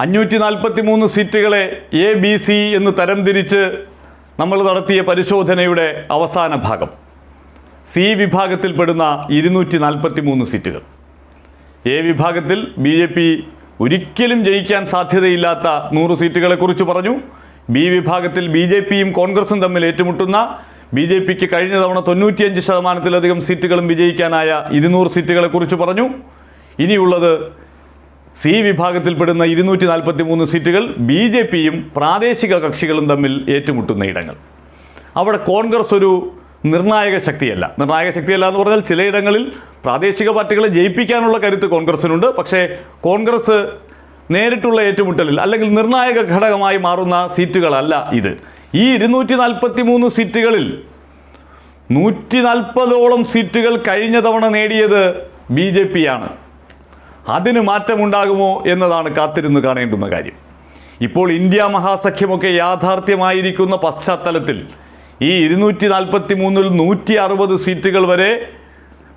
അഞ്ഞൂറ്റി നാൽപ്പത്തി മൂന്ന് സീറ്റുകളെ എ ബി സി എന്ന് തരംതിരിച്ച് നമ്മൾ നടത്തിയ പരിശോധനയുടെ അവസാന ഭാഗം. സി വിഭാഗത്തിൽപ്പെടുന്ന ഇരുന്നൂറ്റി നാൽപ്പത്തി മൂന്ന് സീറ്റുകൾ. എ വിഭാഗത്തിൽ ബി ജെ പി ഒരിക്കലും ജയിക്കാൻ സാധ്യതയില്ലാത്ത നൂറ് സീറ്റുകളെക്കുറിച്ച് പറഞ്ഞു. ബി വിഭാഗത്തിൽ ബി ജെ പിയും കോൺഗ്രസും തമ്മിൽ ഏറ്റുമുട്ടുന്ന ബി ജെ പിക്ക് കഴിഞ്ഞ തവണ തൊണ്ണൂറ്റിയഞ്ച് ശതമാനത്തിലധികം സീറ്റുകളും വിജയിക്കാനായ ഇരുന്നൂറ് സീറ്റുകളെക്കുറിച്ച് പറഞ്ഞു. ഇനിയുള്ളത് സി വിഭാഗത്തിൽപ്പെടുന്ന ഇരുന്നൂറ്റി നാൽപ്പത്തി മൂന്ന് സീറ്റുകൾ ബി ജെ പിയും പ്രാദേശിക കക്ഷികളും തമ്മിൽ ഏറ്റുമുട്ടുന്ന ഇടങ്ങൾ. അവിടെ കോൺഗ്രസ് ഒരു നിർണായക ശക്തിയല്ല. നിർണായക ശക്തിയല്ല എന്ന് പറഞ്ഞാൽ ചിലയിടങ്ങളിൽ പ്രാദേശിക പാർട്ടികളെ ജയിപ്പിക്കാനുള്ള കരുത്ത് കോൺഗ്രസിനുണ്ട്. പക്ഷേ കോൺഗ്രസ് നേരിട്ടുള്ള ഏറ്റുമുട്ടലിൽ അല്ലെങ്കിൽ നിർണായക ഘടകമായി മാറുന്ന സീറ്റുകളല്ല ഇത്. ഈ ഇരുന്നൂറ്റി നാൽപ്പത്തി മൂന്ന് സീറ്റുകളിൽ നൂറ്റി നാൽപ്പതോളം സീറ്റുകൾ കഴിഞ്ഞ തവണ നേടിയത് ബി ജെ പി ആണ്. അതിന് മാറ്റമുണ്ടാകുമോ എന്നതാണ് കാത്തിരുന്ന് കാണേണ്ടുന്ന കാര്യം. ഇപ്പോൾ ഇന്ത്യ മഹാസഖ്യമൊക്കെ യാഥാർത്ഥ്യമായിരിക്കുന്ന പശ്ചാത്തലത്തിൽ ഈ ഇരുന്നൂറ്റി നാൽപ്പത്തി മൂന്നിൽ നൂറ്റി അറുപത് സീറ്റുകൾ വരെ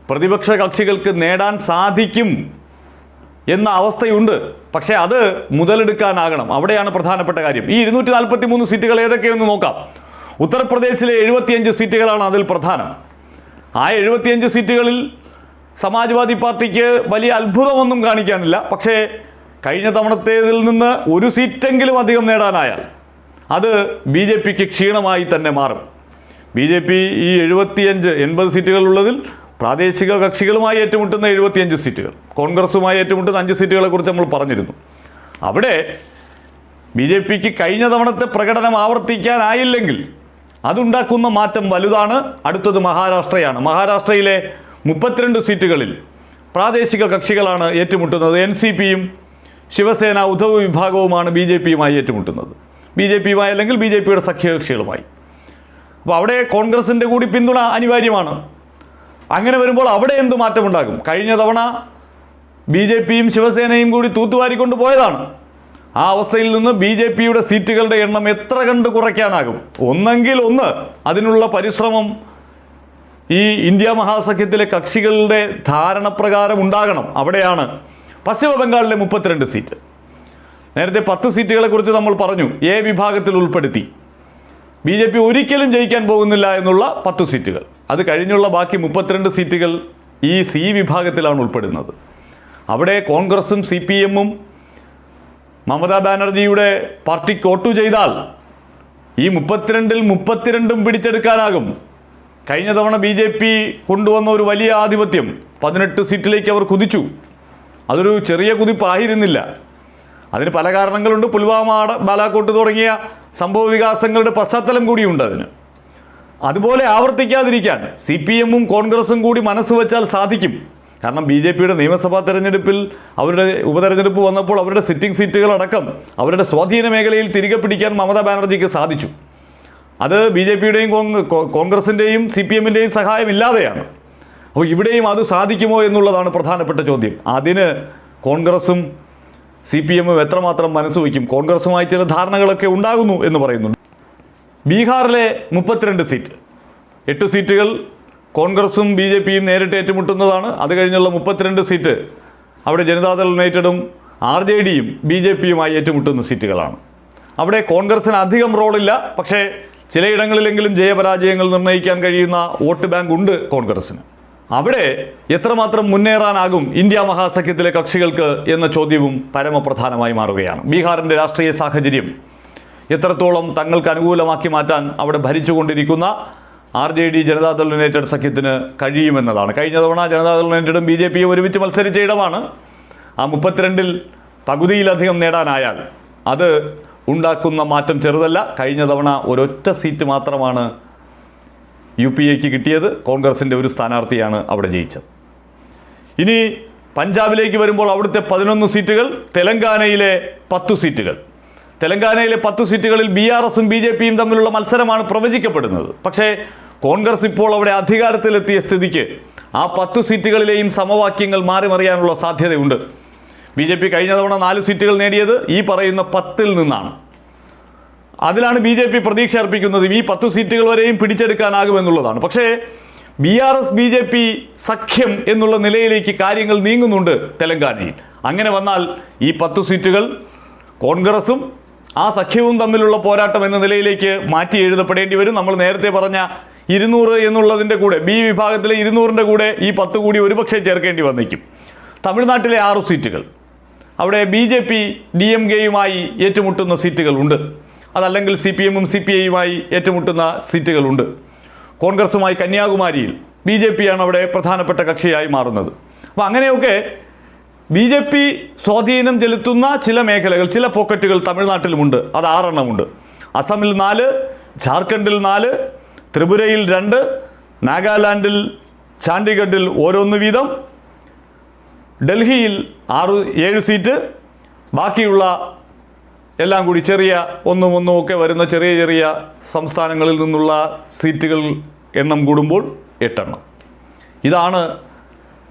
പ്രതിപക്ഷ കക്ഷികൾക്ക് നേടാൻ സാധിക്കും എന്ന അവസ്ഥയുണ്ട്. പക്ഷേ അത് മുതലെടുക്കാനാകണം. അവിടെയാണ് പ്രധാനപ്പെട്ട കാര്യം. ഈ ഇരുന്നൂറ്റി നാൽപ്പത്തി മൂന്ന് സീറ്റുകൾ ഏതൊക്കെയെന്ന് നോക്കാം. ഉത്തർപ്രദേശിലെ എഴുപത്തിയഞ്ച് സീറ്റുകളാണ് അതിൽ പ്രധാനം. ആ എഴുപത്തിയഞ്ച് സീറ്റുകളിൽ സമാജ്വാദി പാർട്ടിക്ക് വലിയ അത്ഭുതമൊന്നും കാണിക്കാനില്ല. പക്ഷേ കഴിഞ്ഞ തവണത്തേതിൽ നിന്ന് ഒരു സീറ്റെങ്കിലും അധികം നേടാനായാൽ അത് ബി ജെ പിക്ക് ക്ഷീണമായി തന്നെ മാറും. ബി ജെ പി ഈ എഴുപത്തിയഞ്ച് എൺപത് സീറ്റുകളുള്ളതിൽ പ്രാദേശിക കക്ഷികളുമായി ഏറ്റുമുട്ടുന്ന എഴുപത്തിയഞ്ച് സീറ്റുകൾ കോൺഗ്രസുമായി ഏറ്റുമുട്ടുന്ന അഞ്ച് സീറ്റുകളെ കുറിച്ച് നമ്മൾ പറഞ്ഞിരുന്നു. അവിടെ ബി ജെ പിക്ക് കഴിഞ്ഞ തവണത്തെ പ്രകടനം ആവർത്തിക്കാനായില്ലെങ്കിൽ അതുണ്ടാക്കുന്ന മാറ്റം വലുതാണ് അടുത്തത് മഹാരാഷ്ട്രയാണ്. മഹാരാഷ്ട്രയിലെ മുപ്പത്തിരണ്ട് സീറ്റുകളിൽ പ്രാദേശിക കക്ഷികളാണ് ഏറ്റുമുട്ടുന്നത്. എൻ സി പിയും ശിവസേന ഉദ്ധവ് വിഭാഗവുമാണ് ബി ജെ പിയുമായി ഏറ്റുമുട്ടുന്നത്. ബി ജെ പിയുമായി അല്ലെങ്കിൽ ബി ജെ പിയുടെ സഖ്യകക്ഷികളുമായി. അപ്പോൾ അവിടെ കോൺഗ്രസിന്റെ കൂടി പിന്തുണ അനിവാര്യമാണ്. അങ്ങനെ വരുമ്പോൾ അവിടെ എന്ത് മാറ്റമുണ്ടാകും? കഴിഞ്ഞ തവണ ബി ജെ പിയും ശിവസേനയും കൂടി തൂത്തുവാരിക്കൊണ്ട് പോയതാണ്. ആ അവസ്ഥയിൽ നിന്ന് ബി ജെ പിയുടെ സീറ്റുകളുടെ എണ്ണം എത്ര കണ്ട് കുറയ്ക്കാനാകും? ഒന്നെങ്കിൽ ഒന്ന് അതിനുള്ള പരിശ്രമം ഈ ഇന്ത്യ മഹാസഖ്യത്തിലെ കക്ഷികളുടെ ധാരണപ്രകാരം ഉണ്ടാകണം. അവിടെയാണ് പശ്ചിമ ബംഗാളിലെ മുപ്പത്തിരണ്ട് സീറ്റ്. നേരത്തെ പത്ത് സീറ്റുകളെ കുറിച്ച് നമ്മൾ പറഞ്ഞു. എ വിഭാഗത്തിൽ ഉൾപ്പെടുത്തി. ബി ജെ പി ഒരിക്കലും ജയിക്കാൻ പോകുന്നില്ല എന്നുള്ള പത്ത് സീറ്റുകൾ. അത് കഴിഞ്ഞുള്ള ബാക്കി മുപ്പത്തിരണ്ട് സീറ്റുകൾ ഈ സി വിഭാഗത്തിലാണ് ഉൾപ്പെടുന്നത്. അവിടെ കോൺഗ്രസും സി പി എമ്മും മമതാ ബാനർജിയുടെ പാർട്ടി കോട്ടു ചെയ്താൽ ഈ മുപ്പത്തിരണ്ടിൽ മുപ്പത്തിരണ്ടും പിടിച്ചെടുക്കാനാകും. കഴിഞ്ഞ തവണ ബി ജെ പി കൊണ്ടുവന്ന ഒരു വലിയ ആധിപത്യം പതിനെട്ട് സീറ്റിലേക്ക് അവർ കുതിച്ചു. അതൊരു ചെറിയ കുതിപ്പായിരുന്നില്ല. അതിന് പല കാരണങ്ങളുണ്ട്. പുൽവാമ ബാലാക്കോട്ട് തുടങ്ങിയ സംഭവ വികാസങ്ങളുടെ പശ്ചാത്തലം കൂടിയുണ്ട് അതിന്. അതുപോലെ ആവർത്തിക്കാതിരിക്കാൻ സി പി എമ്മും കോൺഗ്രസും കൂടി മനസ്സ് വെച്ചാൽ സാധിക്കും. കാരണം ബി ജെ പിയുടെ നിയമസഭാ തെരഞ്ഞെടുപ്പിൽ അവരുടെ ഉപതെരഞ്ഞെടുപ്പ് വന്നപ്പോൾ അവരുടെ സിറ്റിംഗ് സീറ്റുകളടക്കം അവരുടെ സ്വാധീന മേഖലയിൽ തിരികെ പിടിക്കാൻ മമതാ ബാനർജിക്ക് സാധിച്ചു. അത് ബി ജെ പിയുടെയും കോൺഗ്രസിന്റെയും സി പി എമ്മിന്റെയും സഹായം ഇല്ലാതെയാണ് അപ്പോൾ ഇവിടെയും അത് സാധിക്കുമോ എന്നുള്ളതാണ് പ്രധാനപ്പെട്ട ചോദ്യം. അതിന് കോൺഗ്രസും സി പി എമ്മും എത്രമാത്രം മനസ്സ് വയ്ക്കും? കോൺഗ്രസുമായി ചില ധാരണകളൊക്കെ ഉണ്ടാകുന്നു എന്ന് പറയുന്നുണ്ട്. ബീഹാറിലെ മുപ്പത്തിരണ്ട് സീറ്റ്. എട്ട് സീറ്റുകൾ കോൺഗ്രസും ബി ജെ പിയും നേരിട്ട് ഏറ്റുമുട്ടുന്നതാണ്. അത് കഴിഞ്ഞുള്ള മുപ്പത്തിരണ്ട് സീറ്റ് അവിടെ ജനതാദൾ യുണൈറ്റഡും ആർ ജെ ഡിയും ബി ജെ പിയുമായി ഏറ്റുമുട്ടുന്ന സീറ്റുകളാണ്. അവിടെ കോൺഗ്രസിന് അധികം റോളില്ല. പക്ഷേ ചിലയിടങ്ങളിലെങ്കിലും ജയപരാജയങ്ങൾ നിർണയിക്കാൻ കഴിയുന്ന വോട്ട് ബാങ്ക് ഉണ്ട് കോൺഗ്രസ്സിന്. അവിടെ എത്രമാത്രം മുന്നേറാനാകും ഇന്ത്യ മഹാസഖ്യത്തിലെ കക്ഷികൾക്ക് എന്ന ചോദ്യവും പരമപ്രധാനമായി മാറുകയാണ്. ബീഹാറിന്റെ രാഷ്ട്രീയ സാഹചര്യം എത്രത്തോളം തങ്ങൾക്ക് അനുകൂലമാക്കി മാറ്റാൻ അവിടെ ഭരിച്ചുകൊണ്ടിരിക്കുന്ന R J D Janata Dal united സഖ്യത്തിന് കഴിയുമെന്നതാണ്. കഴിഞ്ഞ തവണ ജനതാദൾ യുണൈറ്റഡും ബി ജെ പിയും ഒരുമിച്ച് മത്സരിച്ച ഇടമാണ്. ആ മുപ്പത്തിരണ്ടിൽ പകുതിയിലധികം നേടാനായാൽ അത് ഉണ്ടാക്കുന്ന മാറ്റം ചെറുതല്ല. കഴിഞ്ഞ തവണ ഒരൊറ്റ സീറ്റ് മാത്രമാണ് യു പി എക്ക് കിട്ടിയത്. കോൺഗ്രസിന്റെ ഒരു സ്ഥാനാർത്ഥിയാണ് അവിടെ ജയിച്ചത്. ഇനി പഞ്ചാബിലേക്ക് വരുമ്പോൾ അവിടുത്തെ പതിനൊന്ന് സീറ്റുകൾ തെലങ്കാനയിലെ പത്തു സീറ്റുകൾ. തെലങ്കാനയിലെ പത്തു സീറ്റുകളിൽ ബി ആർ എസും ബി ജെ പിയും തമ്മിലുള്ള മത്സരമാണ് പ്രവചിക്കപ്പെടുന്നത്. പക്ഷേ കോൺഗ്രസ് ഇപ്പോൾ അവിടെ അധികാരത്തിലെത്തിയ സ്ഥിതിക്ക് ആ പത്തു സീറ്റുകളിലെയും സമവാക്യങ്ങൾ മാറി മറിയാനുള്ള സാധ്യതയുണ്ട്. ബി ജെ പി കഴിഞ്ഞ തവണ നാല് സീറ്റുകൾ നേടിയത് ഈ പറയുന്ന പത്തിൽ നിന്നാണ്. അതിലാണ് ബി ജെ പി പ്രതീക്ഷ അർപ്പിക്കുന്നത് ഈ പത്ത് സീറ്റുകൾ വരെയും പിടിച്ചെടുക്കാനാകുമെന്നുള്ളതാണ്. പക്ഷേ B R S B J P സഖ്യം എന്നുള്ള നിലയിലേക്ക് കാര്യങ്ങൾ നീങ്ങുന്നുണ്ട് തെലങ്കാനയിൽ. അങ്ങനെ വന്നാൽ ഈ പത്തു സീറ്റുകൾ കോൺഗ്രസും ആ സഖ്യവും തമ്മിലുള്ള പോരാട്ടം എന്ന നിലയിലേക്ക് മാറ്റി എഴുതപ്പെടേണ്ടി വരും. നമ്മൾ നേരത്തെ പറഞ്ഞ ഇരുന്നൂറ് എന്നുള്ളതിന്റെ കൂടെ ബി വിഭാഗത്തിലെ ഇരുന്നൂറിന്റെ കൂടെ ഈ പത്ത് കൂടി ഒരുപക്ഷെ ചേർക്കേണ്ടി വന്നേക്കും. തമിഴ്നാട്ടിലെ ആറു സീറ്റുകൾ. അവിടെ B J P D M കെയുമായി ഏറ്റുമുട്ടുന്ന സീറ്റുകളുണ്ട്. അതല്ലെങ്കിൽ സി പി എമ്മും സി പി ഐയുമായി ഏറ്റുമുട്ടുന്ന സീറ്റുകളുണ്ട്. കോൺഗ്രസുമായി കന്യാകുമാരിയിൽ ബി ജെ പിയാണ് അവിടെ പ്രധാനപ്പെട്ട കക്ഷിയായി മാറുന്നത്. അപ്പോൾ അങ്ങനെയൊക്കെ ബി ജെ പി സ്വാധീനം ചെലുത്തുന്ന ചില മേഖലകൾ ചില പോക്കറ്റുകൾ തമിഴ്നാട്ടിലുമുണ്ട്. അത് ആറെണ്ണമുണ്ട്. അസമിൽ നാല് ജാർഖണ്ഡിൽ നാല് ത്രിപുരയിൽ രണ്ട് നാഗാലാൻഡിൽ ചാണ്ഡിഗഡിൽ ഓരോന്ന് വീതം ഡൽഹിയിൽ ആറ് ഏഴ് സീറ്റ്. ബാക്കിയുള്ള എല്ലാം കൂടി ചെറിയ ഒന്നും ഒന്നും ഒക്കെ വരുന്ന ചെറിയ ചെറിയ സംസ്ഥാനങ്ങളിൽ നിന്നുള്ള സീറ്റുകൾ എണ്ണം കൂടുമ്പോൾ എട്ടെണ്ണം. ഇതാണ്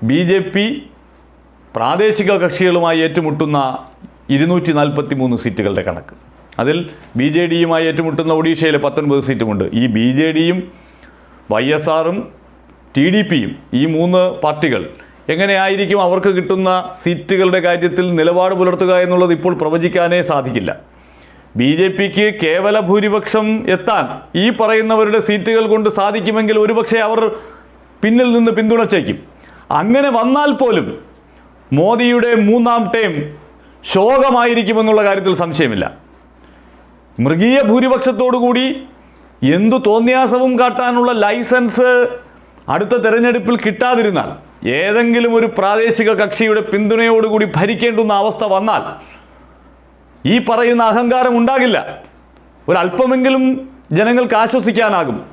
ബി ജെ പി പ്രാദേശിക കക്ഷികളുമായി ഏറ്റുമുട്ടുന്ന ഇരുന്നൂറ്റി നാൽപ്പത്തി മൂന്ന് സീറ്റുകളുടെ കണക്ക്. അതിൽ ബി ജെ ഡിയുമായി ഏറ്റുമുട്ടുന്ന ഒഡീഷയിലെ പത്തൊൻപത് സീറ്റുമുണ്ട്. ഈ ബി ജെ ഡിയും വൈ എസ് ആറും ടി ഡി പിയും ഈ മൂന്ന് പാർട്ടികൾ എങ്ങനെയായിരിക്കും അവർക്ക് കിട്ടുന്ന സീറ്റുകളുടെ കാര്യത്തിൽ നിലപാട് പുലർത്തുക എന്നുള്ളത് ഇപ്പോൾ പ്രവചിക്കാനേ സാധിക്കില്ല. ബി ജെ പിക്ക് കേവല ഭൂരിപക്ഷം എത്താൻ ഈ പറയുന്നവരുടെ സീറ്റുകൾ കൊണ്ട് സാധിക്കുമെങ്കിൽ ഒരുപക്ഷെ അവർ പിന്നിൽ നിന്ന് പിന്തുണച്ചേക്കും. അങ്ങനെ വന്നാൽ പോലും മോദിയുടെ മൂന്നാം ടേം ശോകമായിരിക്കുമെന്നുള്ള കാര്യത്തിൽ സംശയമില്ല. മൃഗീയ ഭൂരിപക്ഷത്തോടുകൂടി എന്തു തോന്നിയാസവും കാട്ടാനുള്ള ലൈസൻസ് അടുത്ത തെരഞ്ഞെടുപ്പിൽ കിട്ടാതിരുന്നാൽ ഏതെങ്കിലും ഒരു പ്രാദേശിക കക്ഷിയുടെ പിന്തുണയോടുകൂടി ഭരിക്കേണ്ടുന്ന അവസ്ഥ വന്നാൽ ഈ പറയുന്ന അഹങ്കാരം ഉണ്ടാകില്ല. ഒരല്പമെങ്കിലും ജനങ്ങൾക്ക് ആശ്വസിക്കാനാകും.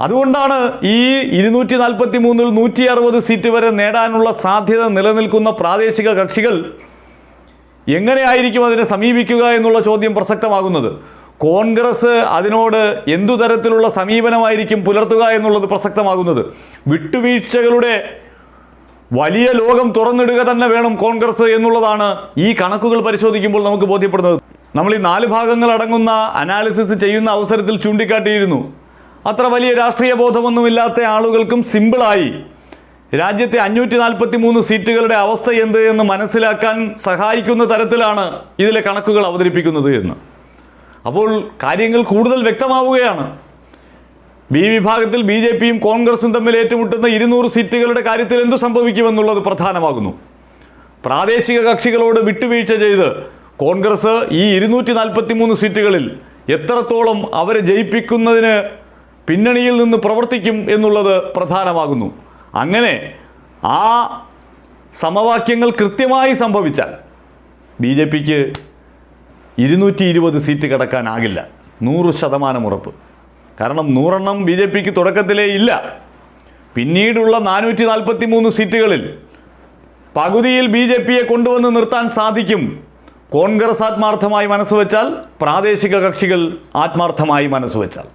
അതുകൊണ്ടാണ് ഈ ഇരുന്നൂറ്റി നാൽപ്പത്തി മൂന്നിൽ നൂറ്റി അറുപത് സീറ്റ് വരെ നേടാനുള്ള സാധ്യത നിലനിൽക്കുന്ന പ്രാദേശിക കക്ഷികൾ എങ്ങനെയായിരിക്കും അതിനെ സമീപിക്കുക എന്നുള്ള ചോദ്യം പ്രസക്തമാകുന്നത്? കോൺഗ്രസ് അതിനോട് എന്തു തരത്തിലുള്ള സമീപനമായിരിക്കും പുലർത്തുക എന്നുള്ളത് പ്രസക്തമാകുന്നത്? വിട്ടുവീഴ്ചകളുടെ വലിയ ലോകം തുറന്നിടുക തന്നെ വേണം കോൺഗ്രസ് എന്നുള്ളതാണ് ഈ കണക്കുകൾ പരിശോധിക്കുമ്പോൾ നമുക്ക് ബോധ്യപ്പെടുന്നത്. നമ്മൾ ഈ നാല് ഭാഗങ്ങൾ അടങ്ങുന്ന അനാലിസിസ് ചെയ്യുന്ന അവസരത്തിൽ ചൂണ്ടിക്കാട്ടിയിരുന്നു. അത്ര വലിയ രാഷ്ട്രീയ ബോധമൊന്നുമില്ലാത്ത ആളുകൾക്കും സിമ്പിളായി. രാജ്യത്തെ അഞ്ഞൂറ്റി നാൽപ്പത്തി മൂന്ന് സീറ്റുകളുടെ അവസ്ഥ എന്ത് എന്ന് മനസ്സിലാക്കാൻ സഹായിക്കുന്ന തരത്തിലാണ് ഇതിലെ കണക്കുകൾ അവതരിപ്പിക്കുന്നത് എന്ന്. അപ്പോൾ കാര്യങ്ങൾ കൂടുതൽ വ്യക്തമാവുകയാണ്. ബി വിഭാഗത്തിൽ ബി ജെ പിയും കോൺഗ്രസും തമ്മിൽ ഏറ്റുമുട്ടുന്ന ഇരുന്നൂറ് സീറ്റുകളുടെ കാര്യത്തിൽ എന്തു സംഭവിക്കുമെന്നുള്ളത് പ്രധാനമാകുന്നു. പ്രാദേശിക കക്ഷികളോട് വിട്ടുവീഴ്ച ചെയ്ത് കോൺഗ്രസ് ഈ ഇരുന്നൂറ്റി നാൽപ്പത്തി മൂന്ന് സീറ്റുകളിൽ എത്രത്തോളം അവരെ ജയിപ്പിക്കുന്നതിന് പിന്നണിയിൽ നിന്ന് പ്രവർത്തിക്കും എന്നുള്ളത് പ്രധാനമാകുന്നു. അങ്ങനെ ആ സമവാക്യങ്ങൾ കൃത്യമായി സംഭവിച്ചാൽ ബി ജെ പിക്ക് ഇരുന്നൂറ്റി ഇരുപത് സീറ്റ് കടക്കാനാകില്ല. നൂറ് ശതമാനം ഉറപ്പ്. കാരണം നൂറെണ്ണം ബി ജെ പിക്ക് തുടക്കത്തിലേ ഇല്ല. പിന്നീടുള്ള നാനൂറ്റി നാൽപ്പത്തി മൂന്ന് സീറ്റുകളിൽ പകുതിയിൽ ബി ജെ പിയെ കൊണ്ടുവന്ന് നിർത്താൻ സാധിക്കും. കോൺഗ്രസ് ആത്മാർത്ഥമായി മനസ്സ് വെച്ചാൽ പ്രാദേശിക കക്ഷികൾ ആത്മാർത്ഥമായി മനസ്സ് വെച്ചാൽ